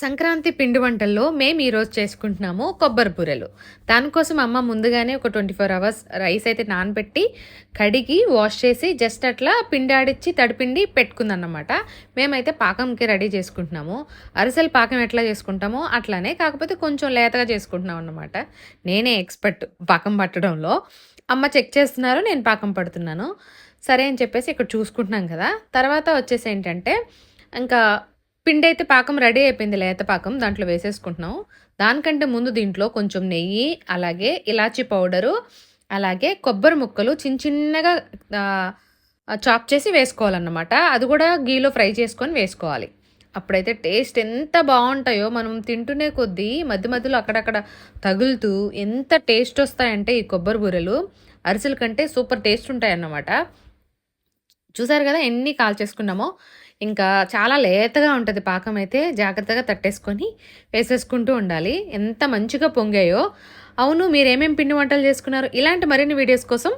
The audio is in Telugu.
సంక్రాంతి పిండి వంటల్లో మేము ఈరోజు చేసుకుంటున్నాము కొబ్బరి బూరెలు. దానికోసం అమ్మ ముందుగానే ఒక ట్వంటీ ఫోర్ అవర్స్ రైస్ అయితే నానబెట్టి కడిగి వాష్ చేసి జస్ట్ అట్లా పిండి ఆడిచ్చి తడిపిండి పెట్టుకుందన్నమాట. మేమైతే పాకంకి రెడీ చేసుకుంటున్నాము. అరిసెలు పాకం ఎట్లా చేసుకుంటామో అట్లానే కాకపోతే కొంచెం లేతగా చేసుకుంటున్నాం అన్నమాట. నేనే ఎక్స్పర్ట్ పాకం పట్టడంలో. అమ్మ చెక్ చేస్తున్నారు నేను పాకం పడుతున్నాను. సరే అని చెప్పేసి ఇక్కడ చూసుకుంటున్నాం కదా. తర్వాత వచ్చేసి ఏంటంటే ఇంకా పిండి అయితే పాకం రెడీ అయిపోయింది లేత పాకం దాంట్లో వేసేసుకుంటున్నాం. దానికంటే ముందు దీంట్లో కొంచెం నెయ్యి అలాగే ఇలాచీ పౌడరు అలాగే కొబ్బరి ముక్కలు చిన్న చిన్నగా చాప్ చేసి వేసుకోవాలన్నమాట. అది కూడా గీలో ఫ్రై చేసుకొని వేసుకోవాలి. అప్పుడైతే టేస్ట్ ఎంత బాగుంటాయో మనం తింటూనే కొద్దీ మధ్య మధ్యలో అక్కడక్కడ తగులుతూ ఎంత టేస్ట్ వస్తాయంటే ఈ కొబ్బరి బూరెలు అరిసెల కంటే సూపర్ టేస్ట్ ఉంటాయన్నమాట. చూసారు కదా ఎన్ని కాల్ చేసుకున్నామో. ఇంకా చాలా లేతగా ఉంటుంది పాకం అయితే జాగ్రత్తగా తట్టేసుకొని వేసేసుకుంటూ ఉండాలి. ఎంత మంచిగా పొంగాయో. అవును మీరు ఏమేమి పిండి వంటలు చేసుకున్నారు? ఇలాంటి మరిన్ని వీడియోస్ కోసం